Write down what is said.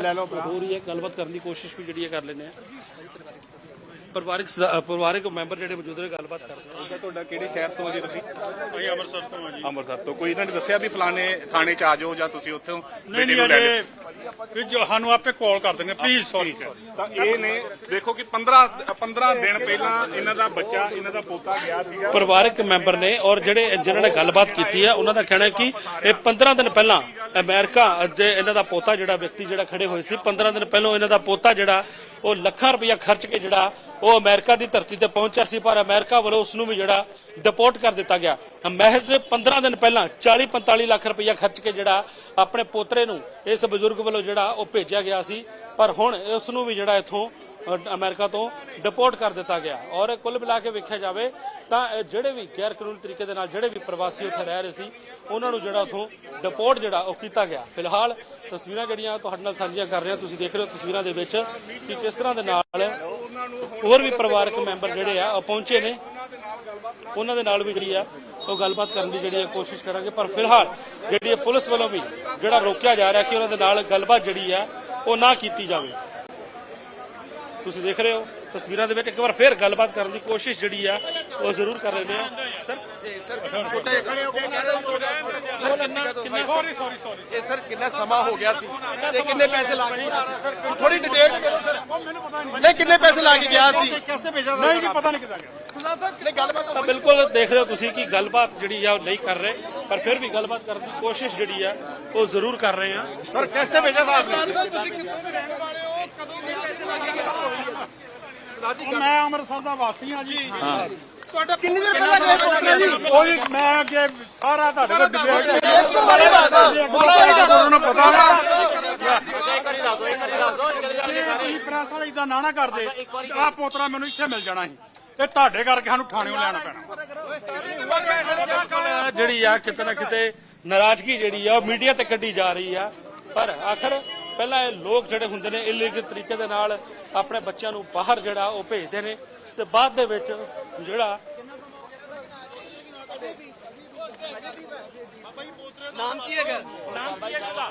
ਲੈ ਲਓ ਭਰਾ। ਹੋ ਰਹੀ ਹੈ ਗੱਲਬਾਤ ਕਰਨ ਦੀ ਕੋਸ਼ਿਸ਼ ਵੀ ਜਿਹੜੀ ਹੈ ਕਰ ਲੈਂਦੇ ਆ। ਪਰਿਵਾਰਕ ਸਦਾ- ਪਰਿਵਾਰਕ ਮੈਂਬਰ ਜਿਹੜੇ ਮੌਜੂਦ ਨੇ ਗੱਲਬਾਤ ਕਰਦੇ ਆ। ਤੁਹਾਡਾ ਕਿਹੜੇ ਸ਼ਹਿਰ ਤੋਂ ਜੀ ਤੁਸੀਂ? ਅਸੀਂ ਅੰਮ੍ਰਿਤਸਰ ਤੋਂ ਹਾਂ ਜੀ। ਅੰਮ੍ਰਿਤਸਰ ਤੋਂ। ਕੋਈ ਇਹਨਾਂ ਨੇ ਦੱਸਿਆ ਵੀ ਫਲਾਣੇ ਥਾਣੇ ਚ ਆ ਜਾਓ ਜਾਂ ਤੁਸੀਂ ਉੱਥੋਂ ਨਹੀਂ ਬੇਟੀ ਨਹੀਂ ਨੂੰ ਲੈ ਅਜੇ ਵੀ ਜੋ ਸਾਨੂੰ ਆਪੇ ਕਾਲ ਕਰ ਦੇਣਗੇ ਪਲੀਜ਼ ਸੌਰੀ ਤਾਂ ਇਹ ਨੇ ਦੇਖੋ ਕਿ 15 15 ਦਿਨ ਪਹਿਲਾਂ ਇਹਨਾਂ ਦਾ ਬੱਚਾ ਇਹਨਾਂ ਦਾ ਪੋਤਾ ਗਿਆ ਸੀਗਾ। ਪਰਿਵਾਰਕ ਮੈਂਬਰ ਨੇ ਔਰ ਜਿਹੜੇ ਜਿਨ੍ਹਾਂ ਨੇ ਗੱਲਬਾਤ ਕੀਤੀ ਹੈ ਉਹਨਾਂ ਦਾ ਕਹਿਣਾ ਹੈ ਕਿ ਇਹ 15 ਦਿਨ ਪਹਿਲਾਂ ਅਮਰੀਕਾ ਦੇ ਇਹਨਾਂ ਦਾ ਪੋਤਾ ਜਿਹੜਾ ਵਿਅਕਤੀ ਜਿਹੜਾ ਖੜੇ ਹੋਏ ਸੀ 15 ਦਿਨ ਪਹਿਲਾਂ ਇਹਨਾਂ ਦਾ ਪੋਤਾ ਜਿਹੜਾ ਉਹ ਲੱਖਾਂ ਰੁਪਇਆ ਖਰਚ ਕੇ ਜਿਹੜਾ ਉਹ ਅਮਰੀਕਾ ਦੀ ਧਰਤੀ ਤੇ ਪਹੁੰਚਿਆ ਸੀ ਪਰ ਅਮਰੀਕਾ ਵੱਲੋਂ ਉਸ ਨੂੰ ਵੀ ਜਿਹੜਾ ਡਿਪੋਰਟ ਕਰ ਦਿੱਤਾ ਗਿਆ। ਮਹਿਜ਼ 15 ਦਿਨ ਪਹਿਲਾਂ 40 45 ਲੱਖ ਰੁਪਇਆ ਖਰਚ ਕੇ ਜਿਹੜਾ ਆਪਣੇ ਪੋਤਰੇ ਨੂੰ ਇਸ ਬਜ਼ੁਰਗ ਵੱਲੋਂ ਜਿਹੜਾ ਉਹ ਭੇਜਿਆ ਗਿਆ ਸੀ ਪਰ ਹੁਣ ਉਸ ਨੂੰ ਵੀ ਜਿਹੜਾ ਇਥੋਂ ਅ, ਅਮਰੀਕਾ ਤੋਂ ਡਿਪੋਰਟ ਕਰ ਦਿੱਤਾ ਗਿਆ। ਔਰ ਕੁੱਲ ਮਿਲਾ ਕੇ ਵੇਖਿਆ ਜਾਵੇ ਤਾਂ ਜਿਹੜੇ ਵੀ ਗੈਰ ਕਾਨੂੰਨੀ ਤਰੀਕੇ ਦੇ ਨਾਲ ਜਿਹੜੇ ਵੀ ਪ੍ਰਵਾਸੀ ਉੱਥੇ ਰਹਿ ਰਹੇ ਸੀ ਉਹਨਾਂ ਨੂੰ ਜਿਹੜਾ ਉਥੋਂ ਡਿਪੋਰਟ ਜਿਹੜਾ ਉਹ ਕੀਤਾ ਗਿਆ। ਫਿਲਹਾਲ ਤਸਵੀਰਾਂ ਜਿਹੜੀਆਂ ਤੁਹਾਡੇ ਨਾਲ ਸਾਂਝੀਆਂ ਕਰ ਰਿਹਾ ਤੁਸੀਂ ਦੇਖ ਰਹੇ ਹੋ ਤਸਵੀਰਾਂ ਦੇ ਵਿੱਚ ਕਿ ਕਿਸ ਤਰ੍ਹਾਂ ਦੇ ਨਾਲ ਹੋਰ ਵੀ ਪਰਿਵਾਰਕ ਮੈਂਬਰ ਜਿਹੜੇ ਆ ਉਹ ਪਹੁੰਚੇ ਨੇ। ਉਹਨਾਂ ਦੇ ਨਾਲ ਵੀ ਜਿਹੜੀ ਆ ਉਹ ਗੱਲਬਾਤ ਕਰਨ ਦੀ ਜਿਹੜੀ ਆ ਕੋਸ਼ਿਸ਼ ਕਰਾਂਗੇ। ਪਰ ਫਿਲਹਾਲ ਜਿਹੜੀ ਆ ਪੁਲਿਸ ਵੱਲੋਂ ਵੀ ਜਿਹੜਾ ਰੋਕਿਆ ਜਾ ਰਿਹਾ ਕਿ ਉਹਨਾਂ ਦੇ ਨਾਲ ਗੱਲਬਾਤ ਜਿਹੜੀ ਆ ਉਹ ਨਾ ਕੀਤੀ ਜਾਵੇ। ਤੁਸੀਂ ਦੇਖ ਰਹੇ ਹੋ, ਤਸਵੀਰਾਂ ਦੇ ਵਿੱਚ ਇੱਕ ਵਾਰ ਫੇਰ ਗੱਲਬਾਤ ਕਰਨ ਦੀ ਕੋਸ਼ਿਸ਼ ਜਿਹੜੀ ਆ ਉਹ ਜ਼ਰੂਰ ਕਰ ਰਹੇ ਨੇ ਸਰ? ਸੌਰੀ ਸੌਰੀ ਸੌਰੀ ਇਹ ਸਰ ਕਿੰਨਾ ਸਮਾਂ ਹੋ ਗਿਆ ਸੀ ਤੇ ਕਿੰਨੇ ਪੈਸੇ ਲੱਗ ਗਏ ਥੋੜੀ ਡਿਟੇਲ ਨਹੀਂ ਕਿੰਨੇ ਪੈਸੇ ਲੱਗ ਗਿਆ ਸੀ? ਨਹੀਂ ਜੀ ਪਤਾ ਨਹੀਂ ਕਿਦਾਂ ਗਿਆ। ਨਹੀਂ ਗੱਲਬਾਤ ਤਾਂ ਬਿਲਕੁਲ ਦੇਖ ਰਹੇ ਹੋ ਤੁਸੀਂ ਕਿ ਗੱਲਬਾਤ ਜਿਹੜੀ ਆ ਉਹ ਨਹੀਂ ਕਰ ਰਹੇ ਪਰ ਫਿਰ ਵੀ ਗੱਲਬਾਤ ਕਰਨ ਦੀ ਕੋਸ਼ਿਸ਼ ਜਿਹੜੀ ਆ ਉਹ ਜ਼ਰੂਰ ਕਰ ਰਹੇ ਆ। ਸਰ ਕੈਸੇ ਭੇਜਾ ਸਾਹਿਬ ਮੈਂ ਅੰਮ੍ਰਿਤਸਰ ਦਾ ਵਾਸੀ ਹਾਂ ਜੀ। ਤੁਹਾਡਾ ਕਿੰਨੀ ਦੇਰ ਪਹਿਲਾਂ ਗਏ ਪਹੁੰਚਣਾ ਜੀ? ਉਹ ਜੀ ਮੈਂ ਅੱਗੇ ਸਾਰਾ ਤੁਹਾਡੇ ਕੋਲ ਡਿਬੇਟ ਨੂੰ ਪਤਾ ਨਾ ਇਹ ਇਦਾਂ ਨਾ ਨਾ ਕਰਦੇ ਆ ਪੋਤਰਾ ਮੈਨੂੰ ਇੱਥੇ ਮਿਲ ਜਾਣਾ ਸੀ। ਇਹ ਤੁਹਾਡੇ ਕਰਕੇ ਸਾਨੂੰ ਥਾਣਿਓਂ ਲੈਣਾ ਪੈਣਾ। ਜਿਹੜੀ ਆ ਕਿਤੇ ਨਾ ਕਿਤੇ ਨਾਰਾਜ਼ਗੀ ਜਿਹੜੀ ਆ ਉਹ ਮੀਡੀਆ ਤੇ ਕੱਢੀ ਜਾ ਰਹੀ ਆ। ਪਰ ਆਖਰ ਪਹਿਲਾਂ ਇਹ ਲੋਕ ਜਿਹੜੇ ਹੁੰਦੇ ਨੇ ਇਲੀਗਲ ਤਰੀਕੇ ਦੇ ਨਾਲ ਆਪਣੇ ਬੱਚਿਆਂ ਨੂੰ ਬਾਹਰ ਜਿਹੜਾ ਉਹ ਭੇਜਦੇ ਨੇ। ਤੇ ਬਾਅਦ ਦੇ ਵਿੱਚ ਜਿਹੜਾ ਨਾਮ ਕੀ ਹੈਗਾ? ਨਾਮ ਕੀ ਹੈ ਇਹਦਾ?